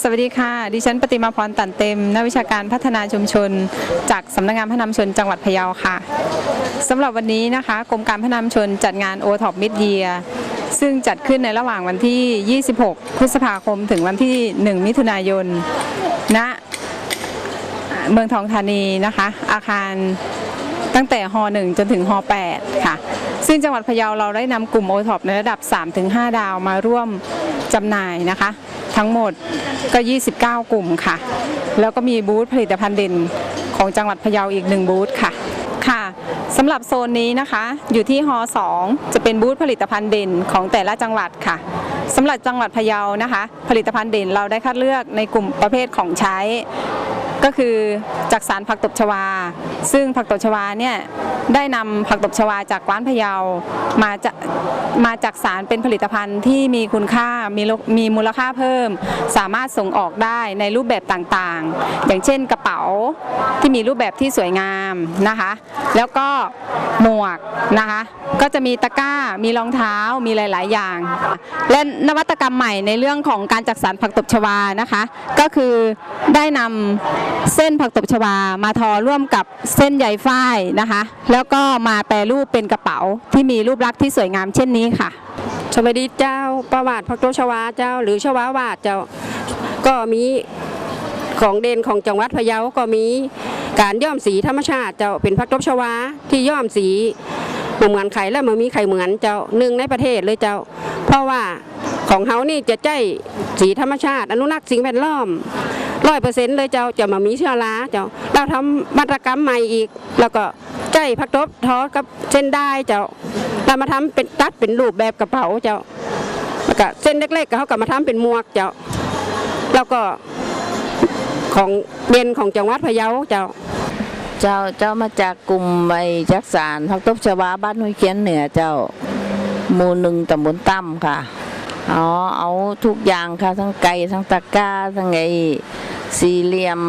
สวัสดีค่ะ ดิฉันปฏิมาพรตันเต็ม นักวิชาการพัฒนาชุมชน จากสำนักงานพัฒนาชนจังหวัดพะเยาค่ะสำหรับวันนี้นะคะกรมการพัฒนาชนจัดงาน o t o p Mid Year ซึ่งจัดขึ้นในระหว่างวันที่ 26 พฤษภาคมถึงวันที่ 1 มิถุนายนณเมืองทองธานีนะคะ อาคารตั้งแต่ฮ 1 จนถึงฮ 8 ค่ะ ซึ่งจังหวัดพะเยาเราได้นำกลุ่มโอท็อปในระดับ 3-5 ดาวมาร่วมจำหน่ายนะคะ ทั้งหมดก็ 29 กลุ่มค่ะ แล้วก็มีบูธผลิตภัณฑ์เด่นของจังหวัดพะเยาอีกหนึ่งบูธค่ะค่ะสำหรับโซนนี้นะคะ อยู่ที่ฮอ2จะเป็นบูธผลิตภัณฑ์เด่นของแต่ละจังหวัดค่ะสำหรับจังหวัดพะเยานะคะ ผลิตภัณฑ์เด่นเราได้คัดเลือกในกลุ่มประเภทของใช้ ก็คือจากสารผักตบชวา ซึ่งผักตบชวาเนี่ยได้นำผักตบชวาจากกว้านพะเยามาจะมาจากสารเป็นผลิตภัณฑ์ที่มีคุณค่ามีมีมูลค่าเพิ่ม สามารถส่งออกได้ในรูปแบบต่างๆ อย่างเช่นกระเป๋าที่มีรูปแบบที่สวยงามนะคะ แล้วก็หมวกนะคะ ก็จะมีตะกร้ามีรองเท้ามีหลาย ๆ อย่าง และนวัตกรรมใหม่ในเรื่องของการจักสารผักตบชวานะคะ ก็คือได้นำเส้นผักตบชวามาทอร่วมกับเส้นใยฝ้ายนะคะ แล้วก็มาแปรรูปเป็นกระเป๋าที่มีรูปลักษณ์ที่สวยงามเช่นนี้ค่ะ สวัสดีเจ้าประวัติพักโตชวาเจ้า หรือชวาวาดเจ้าก็มีของเด่นของจังหวัดพะเยาก็มีการย้อมสีธรรมชาติเจ้าเป็นพักตบชวาที่ย้อมสีเหมือนไข่และมันมีไข่เหมือนเจ้าหนึ่งในประเทศเลยเจ้า เพราะว่าของเฮานี่จะใจสีธรรมชาติ อนุรักษ์สิ่งแวดล้อม ร้อยเปอร์เซ็นต์เลยเจ้าจะมามีเชื้อราเจ้าเราทำมาตรกรรมใหม่อีก แล้วก็ใจพักตบทอกับเส้นได้เจ้าเรามาทำเป็นตัดเป็นรูปแบบกระเป๋าเจ้าแล้วก็เส้นเล็กๆเขาก็มาทำเป็นหมวกเจ้าแล้วก็ของเด่นของจังหวัดพะเยาเจ้าเจ้าเจ้ามาจากกลุ่มไอ้จักสารพักตบชวาบ้านห้วยเขียนเหนือเจ้าหมู่หนึ่งตำบลตั้มค่ะอ๋อเอาทุกอย่างค่ะทั้งไก่ทั้งตะกร้าทั้งไอ สี่เหลี่ยม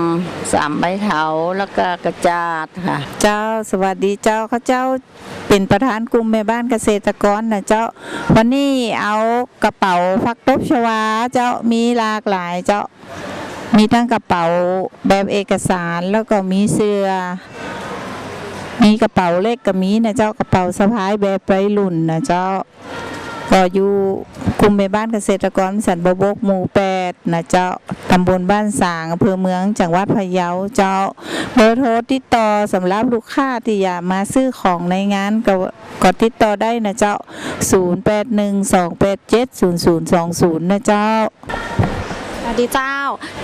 สามใบเถาแล้วก็กระจาดค่ะ เจ้าสวัสดีเจ้าข้าเจ้าเป็นประธานกลุ่มแม่บ้านเกษตรกรนะเจ้า วันนี้เอากระเป๋าพักตบชวาเจ้ามีหลากหลายเจ้ามีทั้งกระเป๋าแบบเอกสารแล้วก็มีเสื้อ มีกระเป๋าเล็กก็มีนะเจ้ากระเป๋าสะพายแบบไรรุ่นนะเจ้า ก็อยู่กลุ่มแม่บ้านเกษตรกรสันบบกหมู่แปดนะเจ้าตำบลบ้านสางอำเภอเมืองจังหวัดพะเยาเจ้าเบอร์โทรติดต่อสำหรับลูกค้าที่อยากมาซื้อของในงานก็ก็ติดต่อได้นะเจ้า 0812870020นะเจ้า สวัสดีเจ้า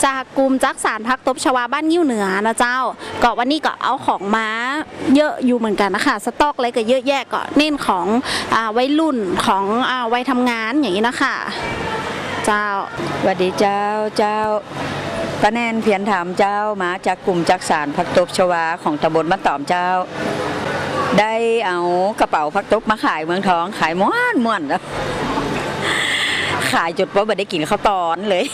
จากกลุ่มจักสารพักตบชวาบ้านยิ้วเหนือนะเจ้า ก็วันนี้ก็เอาของมาเยอะอยู่เหมือนกันนะคะสต็อกอะไรก็เยอะแยะก็เน้นของอวัยรุ่นของอวัยทำงานอย่างนี้นะคะ เจ้าสวัสดีเจ้าเจ้าป้าแนนเพียนถามเจ้ามาจากกลุ่มจักสารพักตบชวาของตำบลมะตอมเจ้า ได้เอากระเป๋าพักตบมาขายเมืองทองขายม้วนม้วนแล้วขายจดว่าไม่ได้กินข้าวตอนเลย